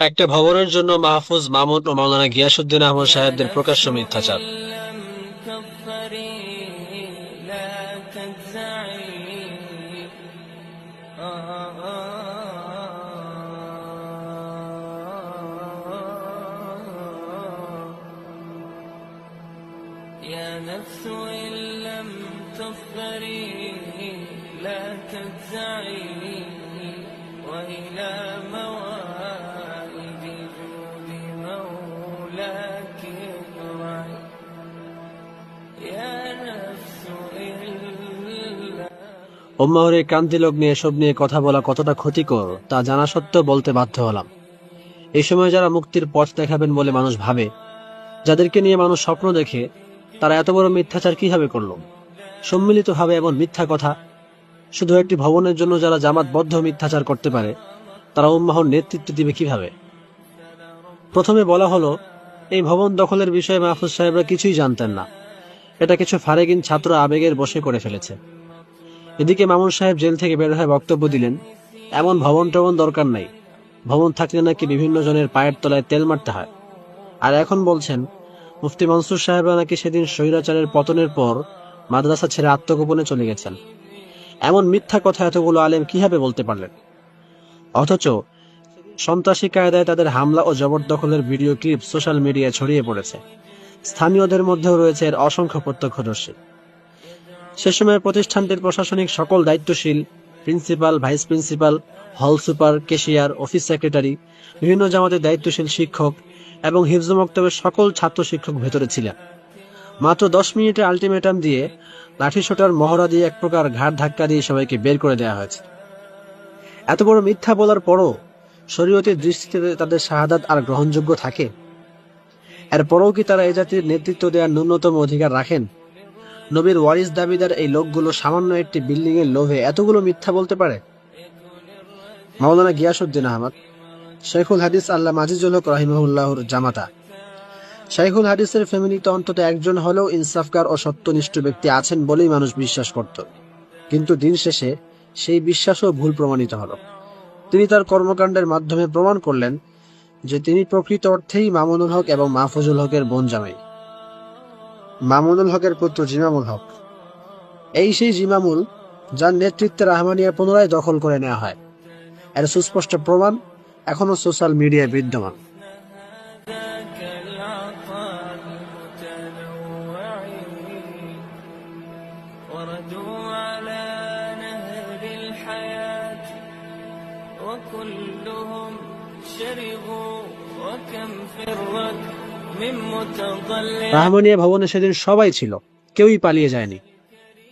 একটা ভবনের জন্য মাহফুজ মামুন ও মাওলানা গিয়াসুদ্দিন আহমদ সাহেবদের প্রকাশ্য মিথ্যাচার لم تظفري لا تجزعي يا نفس إن لم تظفري لا تجزعي وإلى موائد উম্মাহর এই ক্রান্তি লগ্নে এসব নিয়ে কথা বলা কতটা ক্ষতিকর, তা জানা সত্ত্বেও বলতে বাধ্য হলাম। এই সময় যারা মুক্তির পথ দেখাবেন বলে মানুষ ভাবে, যাদেরকে নিয়ে মানুষ স্বপ্ন দেখে, তারা এত বড় মিথ্যাচার কীভাবে করল? সম্মিলিতভাবে এমন মিথ্যা কথা, শুধু একটি ভবনের জন্য যারা জামাতবদ্ধ মিথ্যাচার করতে পারে, তারা উম্মাহর নেতৃত্ব দিবে কীভাবে? প্রথমে বলা হলো, এই ভবন দখলের বিষয়ে মাহফুজ সাহেবরা কিছুই জানতেন না। এটা কিছু ফারেগিন ছাত্র আবেগের বসে করে ফেলেছে। এদিকে মামুন সাহেব জেল থেকে বের হয়ে বক্তব্য দিলেন, এমন ভবন টবন দরকার নাই। ভবন থাকলে নাকি বিভিন্ন জনের পায়ের তলায় তেল মারতে হয়। আর এখন বলছেন, মুফতি মনসুর সাহেবরা নাকি সেদিন স্বৈরাচারের পতনের পর মাদ্রাসা ছেড়ে আত্মগোপনে চলে গেছেন। এমন মিথ্যা কথা এতগুলো আলেম কীভাবে বলতে পারলেন? অথচ সন্ত্রাসী কায়দায় তাদের হামলা ও জবরদখলের ভিডিও ক্লিপ সোশ্যাল মিডিয়ায় ছড়িয়ে পড়েছে। স্থানীয়দের মধ্যেও রয়েছে এর অসংখ্য প্রত্যক্ষদর্শী সে সময় প্রতিষ্ঠানটির প্রশাসনিক সকল দায়িত্বশীল principal, vice principal, hall super cashier office secretary, বিভিন্ন জামাতের দায়িত্বশীল শিক্ষক এবং হিফজ মক্তবের সকল ছাত্র শিক্ষক ভেতরে ছিলেন। মাত্র দশ মিনিটে আলটিমেটাম দিয়ে লাঠিসোটার মহড়া দিয়ে এক প্রকার ঘাট ধাক্কা দিয়ে সবাইকে বের করে দেওয়া হয়েছে। এত বড় মিথ্যা বলার পরও শরীয়তের দৃষ্টিতে তাদের শাহাদাত আর গ্রহণযোগ্য থাকে? এরপরও কি তারা এই জাতির নেতৃত্ব দেওয়ার ন্যূনতম অধিকার রাখেন? নবীর ওয়ারিস দাবিদার এই লোকগুলো সামান্য একটি বিল্ডিং এর লোভে এতগুলো মিথ্যা বলতে পারে? মাওলানা গিয়াসুদ্দিন আহমদ শেখুল হাদিস আল্লাহ মাজিজুল হক রাহিমহুল্লাহর জামাতা। শাইখুল হাদিসের ফ্যামিলিতে অন্তত একজন হলেও ইনসাফকার ও সত্যনিষ্ঠ ব্যক্তি আছেন বলেই মানুষ বিশ্বাস করত। কিন্তু দিন শেষে সেই বিশ্বাসও ভুল প্রমাণিত হলো। তিনি তার কর্মকাণ্ডের মাধ্যমে প্রমাণ করলেন যে তিনি প্রকৃত অর্থেই মামুনুল হক এবং মাহফুজুল হকের বোন জামাই। মামুনুল হকের পুত্র জিমামুল হক এই সেই জিমামুল যার নেতৃত্বে রাহমানিয়া পুনরায় দখল করে নেওয়া হয় এর সুস্পষ্ট প্রমাণ এখনো সোশ্যাল মিডিয়ায় বিদ্যমান ذاك العطاء المتنوع وردوا على نهر الحياة وكلهم شربوا وكم فرت من متضلع রাহমানিয়া ভবনে সেদিন সবাই ছিল, কেউই পালিয়ে যায়নি।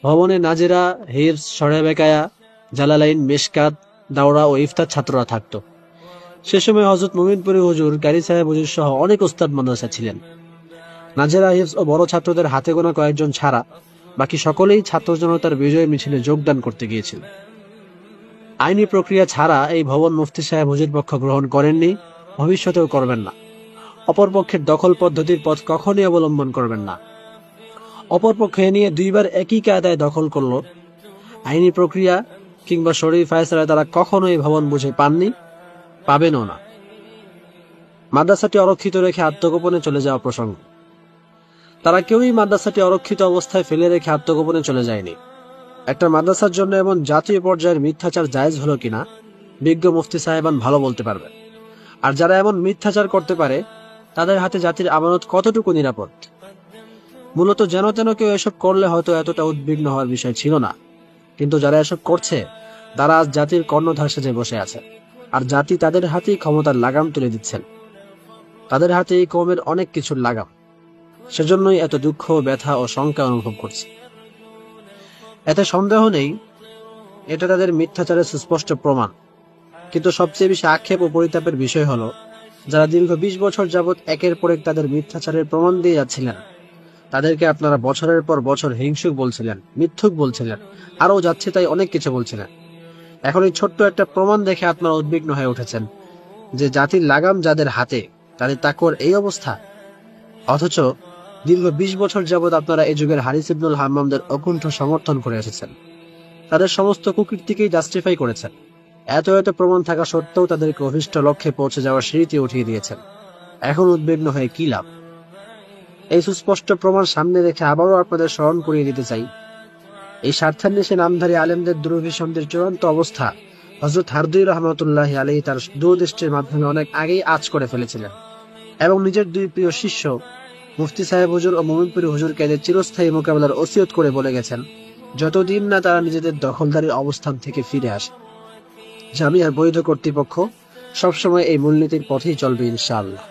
ভবনে নাজেরা হিফস সরেবেকায়া জালালাইন, মেশকাত, দাওরা ও ইফতার ছাত্ররা থাকতো। সে সময় হজরত মুমিনপুরি হুজুর গাড়ি সাহেব হুজুর সহ অনেক ওস্তাদ মাদ্রাসা ছিলেন। নাজেরা হিফস ও বড় ছাত্রদের হাতে গোনা কয়েকজন ছাড়া বাকি সকলেই ছাত্র জনতার বিজয় মিছিলে যোগদান করতে গিয়েছিল। আইনি প্রক্রিয়া ছাড়া এই ভবন মুফতি সাহেব হুজুর পক্ষ গ্রহণ করেননি, ভবিষ্যতেও করবেন না। অপরপক্ষের দখল পদ্ধতির পথ কখনই অবলম্বন করবেন না। অপরপক্ষ নিয়ে দুইবার একই কায়দায় দখল করল। আইনি প্রক্রিয়া কিংবা শরীর ফায়সালায় তারা কখনো এই ভবন বুঝে পাননি, পাবেনও না। মাদ্রাসাটি অরক্ষিত রেখে আত্মগোপনে চলে যাওয়া প্রসঙ্গ। তারা কেউই মাদ্রাসাটি অরক্ষিত অবস্থায় ফেলে রেখে আত্মগোপনে চলে যায়নি। একটা মাদ্রাসার জন্য এমন জাতীয় পর্যায়ের মিথ্যাচার জায়েজ হলো কিনা, বিজ্ঞ মুফতি সাহেবান ভালো বলতে পারবে আর যারা এমন মিথ্যাচার করতে পারে তাদের হাতে জাতির আমানত কতটুকু নিরাপদ? মূলত যেন তেন কেউ এসব করলে হয়তো এতটা উদ্বিগ্ন হওয়ার বিষয় ছিল না। কিন্তু যারা এসব করছে, তারা আজ জাতির কর্ণধার সেজে বসে আছে। আর জাতি তাদের হাতেই ক্ষমতার লাগাম তুলে দিচ্ছেন। তাদের হাতে এই কমের অনেক কিছুর লাগাম। সেজন্যই এত দুঃখ, ব্যথা ও শঙ্কা অনুভব করছে। এতে সন্দেহ নেই, এটা তাদের মিথ্যাচারের সুস্পষ্ট প্রমাণ। কিন্তু সবচেয়ে বেশি আক্ষেপ ও পরিতাপের বিষয় হলো যারা দীর্ঘ বিশ বছর যাবৎ একের পর এক তাদের মিথ্যাচারের প্রমাণ দিয়ে যাচ্ছিলেন। তাদেরকে আপনারা বছরের পর বছর হিংসুক বলছিলেন, মিথ্যুক বলছিলেন, আরও যাচ্ছে তাই অনেক কিছু বলছিলেন। এখন এই ছোট্ট একটা প্রমাণ দেখে আপনারা উদ্বিগ্ন হয়ে উঠেছেন যে জাতির লাগাম যাদের হাতে, তাদের তাকর এই অবস্থা। অথচ দীর্ঘ বিশ বছর যাবৎ আপনারা এই যুগের হারিস ইবনুল হাম্মামদের অকুণ্ঠ সমর্থন করে এসেছেন। তাদের সমস্ত কুকীর্তিকেই জাস্টিফাই করেছেন। এত এত প্রমাণ থাকা সত্ত্বেও তাদেরকে অভিষ্ট লক্ষ্যে পৌঁছে যাওয়ার সিঁড়িতে উঠিয়ে দিয়েছেন। এখন উদ্বিগ্ন হয়ে কি লাভ? এই সুস্পষ্ট প্রমাণ সামনে রেখে আবারও আপনাদের স্মরণ করিয়ে দিতে চাই। এই স্বার্থান্বেষে নামধারী আলেমদের দুরভিসন্ধের চূড়ান্ত অবস্থা হজরত হারদুই রহমতুল্লাহ আলী তার দূরদৃষ্টির মাধ্যমে অনেক আগেই আজ করে ফেলেছিলেন এবং নিজের দুই প্রিয় শিষ্য, মুফতি সাহেব হুজুর ও মোমিনপুর হুজুরকে এদের চিরস্থায়ী মোকাবেলার ওসিয়ত করে বলে গেছেন, যতদিন না তারা নিজেদের দখলদারি অবস্থান থেকে ফিরে আসে। জামিয়ার বৈধ কর্তৃপক্ষ সবসময় এই মূলনীতির পথেই চলবে ইনশাআল্লাহ।